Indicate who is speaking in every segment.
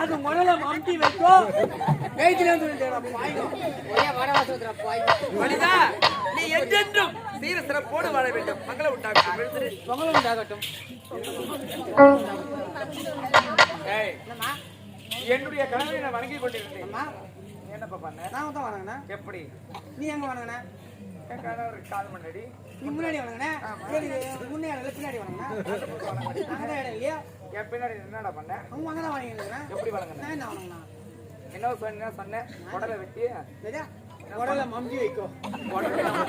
Speaker 1: அது முதல்ல மம்டி வைக்கோ. கைத்துல வந்து
Speaker 2: மனிதா நீ என்றென்றும் சீர சிறப்போடு வாழ வேண்டும். மங்கள உண்டாக
Speaker 1: பொங்கலும் உண்டாகட்டும்.
Speaker 2: என்னுடைய கணவரை நான் வணங்கி கொண்டிருந்தேன். என்னப்பா பண்ண?
Speaker 1: நான் தான் வணங்கினே
Speaker 2: எப்படி?
Speaker 1: நீ எங்க வணங்கின?
Speaker 2: கால் முன்னாடி
Speaker 1: நீ முன்னாடி வணங்கின? சரி முன்னாடி பின்னாடி வணங்கின. அங்கதான் இடம் இல்லையா?
Speaker 2: என் பின்னாடி என்னடா பண்ண?
Speaker 1: அவங்க அங்கதான் வாங்கிக்கிறேன்
Speaker 2: எப்படி வணங்கின?
Speaker 1: நான் என்ன வணங்கினா?
Speaker 2: என்ன சொன்ன சொன்னேன் உடலை வெட்டி.
Speaker 1: சரியா உடல மம்டி வைக்கோ.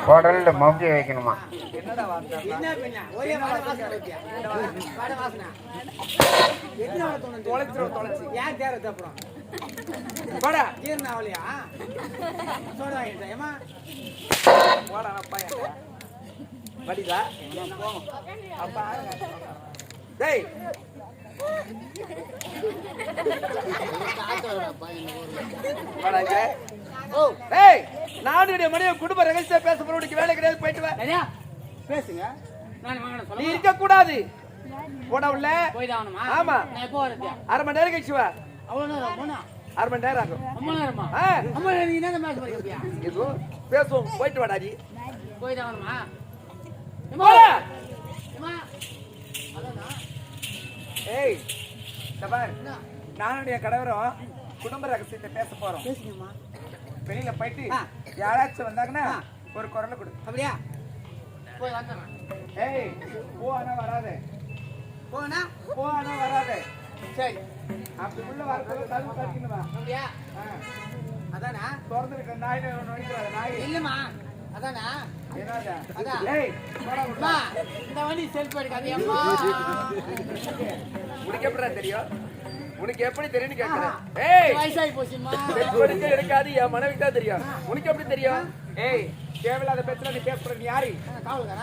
Speaker 3: குடல்ல மம்டி வைக்கணுமா?
Speaker 2: என்னடா வார்த்தை
Speaker 1: என்ன பின்ன? ஒரே வாசனை? வாட வாசனை. என்ன
Speaker 2: தொலைச்சிரும் தொலைச்சி
Speaker 1: ஏன் தேர்றது அப்புறம்
Speaker 2: போடா
Speaker 1: ஜீரணம் ஆகலையா சோடு வாங்கிட்டேன் ஏமா
Speaker 2: போடா அப்பா என்ன வடிதா அப்பா டேய். என்னுடைய மனைவி குடும்ப ரகசிய பேச போறவனுக்கு வேலை கிடையாது போயிட்டு
Speaker 1: பேசுங்க.
Speaker 2: நீ இருக்க கூடாது போட உள்ள. ஆமா. அரை மணி நேரம் கழிச்சு வா.
Speaker 1: அவ்வளோ நேரம் போனா
Speaker 2: அரை மணி நேரம் ஆகும்.
Speaker 1: அம்மா நேரமா? அம்மா நீ என்ன மேட்ச் பண்ணிக்கிறியா
Speaker 2: இது பேசுவோம். போயிட்டு வாடா நீ
Speaker 1: போய் தான் ஆகணுமா
Speaker 2: போடா.
Speaker 1: அம்மா அதானா?
Speaker 2: ஏய் என் கணவரும் குடும்ப ரகசியத்தை பேச போறோம். வெளியில போயிட்டு. யாராச்சும் வந்தாங்கன்னா. ஒரு குரலை கொடு.
Speaker 1: அப்படியா? போய்
Speaker 2: ஏய் போ ஆனா வராத.
Speaker 1: போனா?
Speaker 2: போ ஆனா வராத.
Speaker 1: சரி.
Speaker 2: அப்படி உள்ள வரக்குள்ள தடுப்பு கட்டிக்கணுமா
Speaker 1: அப்படியா? அதானா?
Speaker 2: திறந்து இருக்க நாய் நுழைக்கிறாத நாய்.
Speaker 1: இல்லம்மா. அதானா? இந்த வண்டி செல்ஃப் எடுக்காதே அம்மா.
Speaker 2: உனக்கு எப்படிடா தெரியும்? உனக்கு எப்படி தெரியும்னு கேட்கிறேன் ஏய்!
Speaker 1: வயசாகி போச்சும்மா.
Speaker 2: எடுக்க எடுக்காது என் மனைவிக்கு தான் தெரியும். உனக்கு எப்படி தெரியும்? ஏய் தேவையில்லாத பேச்சுல நீ பேசுற நீ யாரு?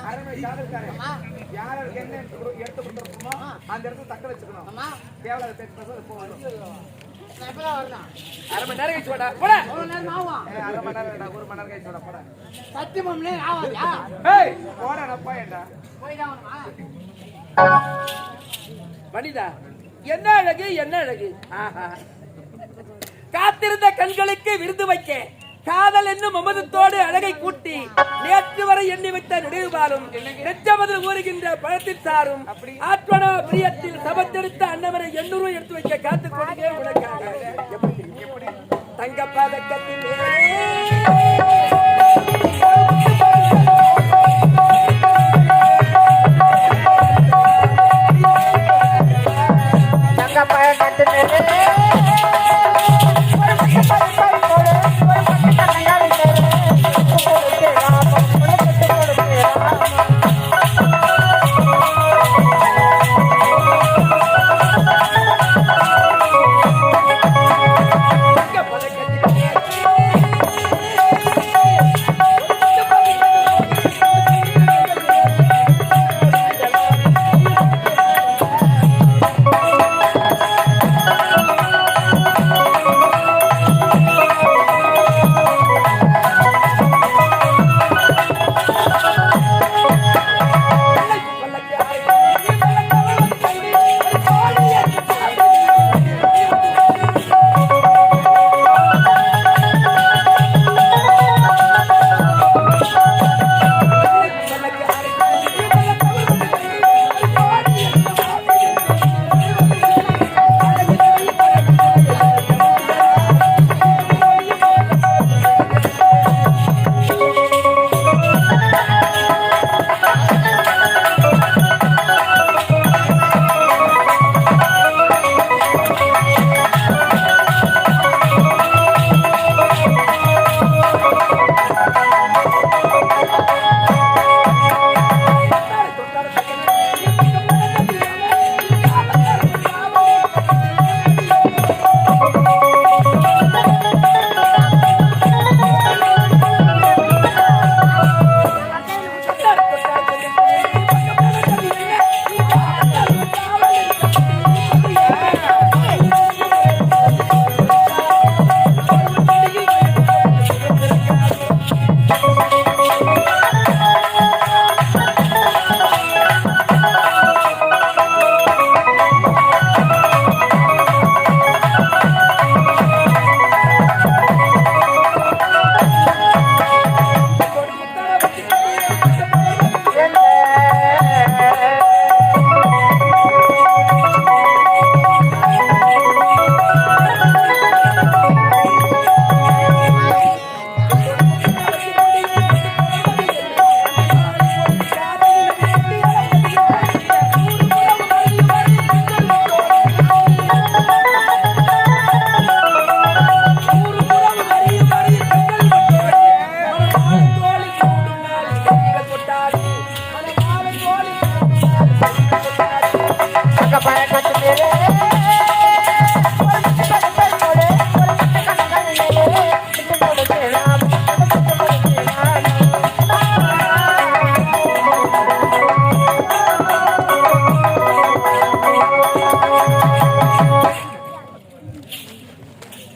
Speaker 2: அரண்மனை காதல்காரன்
Speaker 1: அம்மா.
Speaker 2: யாருக்கு என்ன எடுத்து கொடு- எடுத்து கொடுத்துருக்கோமோ அந்த இடத்துல தக்க வச்சுக்கணும். தேவையில்லாத பேச்சு பேசுறது
Speaker 1: வரலாம்.
Speaker 4: அரை மணி நேரம் கழிச்சு வாடா. போடா. அரை மணி நேரம் ஒரு மணி நேரம் கழிச்சு வாடா போடா.
Speaker 1: சத்தியமா மணி நேரம் ஆகாதா?
Speaker 4: ஏய் போடா நப்பா ஏண்டா? மனிதா என்ன அழகு என்ன அழகு? ஆஹா. காத்திருந்த கண்களுக்கு விருது வைக்க காதல் என்னும் அமதத்தோடு அழகை கூட்டி நேற்று வரை எண்ணி வைத்த நினைவுபாலும் நெச்சமதில் ஊறுகின்ற பழத்தின் சாரும் ஆத்மனா பிரியத்தில் சபத்தெடுத்த அன்னவரை எண்ணூறு எடுத்து வைக்க காத்துக் கொண்டே உனக்காக. தங்க பதக்கத்திலே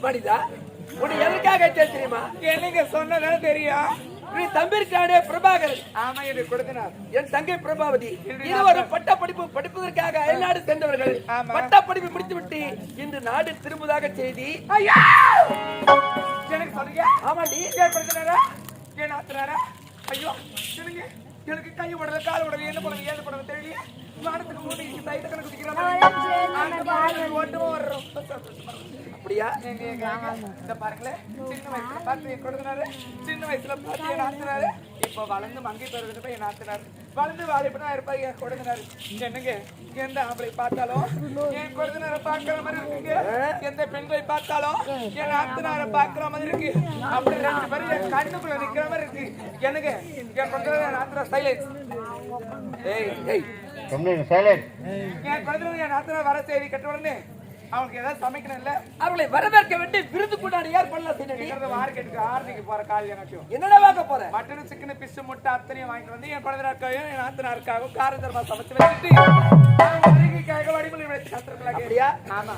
Speaker 5: லாபம், உனக்கு
Speaker 4: எதுக்காக தெரியுமா?
Speaker 2: என்னங்க சொன்னதானே தெரியும்.
Speaker 4: நீ தம்பி இருக்கானே பிரபாகரன்
Speaker 2: ஆமா எனக்கு கொடுத்தனார்.
Speaker 4: என் தங்கை பிரபாவதி. இருவரும் பட்ட படிப்பு படிப்பதற்காக அயல்நாடு சென்றவர்கள். பட்ட படிப்பு முடித்துவிட்டு இன்று நாடு திரும்புவதாக செய்தி.
Speaker 2: ஐயா! எனக்கு சொல்லுங்க.
Speaker 4: ஆமாண்டி.
Speaker 2: ஏற்படுத்தினாரா ஏன் ஆத்துறாரா? ஐயோ எனக்கு கை உடல கால் உடல என்ன பண்ணுங்க ஏது பண்ணுங்க தெரியல வானத்துக்கு மூணு இங்க சைத்த கணக்கு குடிக்கிற ஓட்டமும் வர்றோம்
Speaker 4: அப்படியா?
Speaker 2: இந்த பாருங்களேன் சின்ன வயசுல பார்த்து என் கொடுத்தனாரு சின்ன வயசுல பார்த்து என் ஆத்துனாரு இப்போ வளர்ந்து மங்கை பெறுவது போய் என் ஆத்துனாரு வளர்ந்து வாலிபனா இருப்பாரு என் கொடுத்தனாரு என்னங்க? எந்த ஆம்பளை பார்த்தாலும் என் கொடுத்தனாரை பார்க்கிற மாதிரி இருக்குங்க. எந்த பெண்களை பார்த்தாலும் என் ஆத்துனாரை பார்க்கிற மாதிரி இருக்கு. அப்படி ரெண்டு பேரும் என் கண்ணுக்குள்ள நிக்கிற மாதிரி இருக்கு. என்னங்க? என் கொடுத்தனார் ஆத்துனா சைலன்ஸ்
Speaker 4: ஏய் ஏய்.
Speaker 2: வர செய்தி கட்ட உடனே அவனுக்கு ஏதாவது சமைக்கணும் இல்ல?
Speaker 4: அவர்களை வரவேற்க வேண்டி விருது கொண்டாடி ஏற்பாடுலாம் செய்யணும்
Speaker 2: இருக்கிறத மார்க்கெட்டுக்கு ஆரணிக்கு போற கால் எனக்கு.
Speaker 4: என்னடா வாங்க போற?
Speaker 2: மட்டன் சிக்கன் பிசு முட்டை அத்தனையும் வாங்கிட்டு வந்து என் குழந்தைனாருக்காகவும் என் ஆத்தனாருக்காகவும் கார தர்மா சமைச்சு வச்சுட்டு வடிவில் வைத்து காத்திருக்கலாம்
Speaker 4: அப்படியா?
Speaker 2: ஆமா.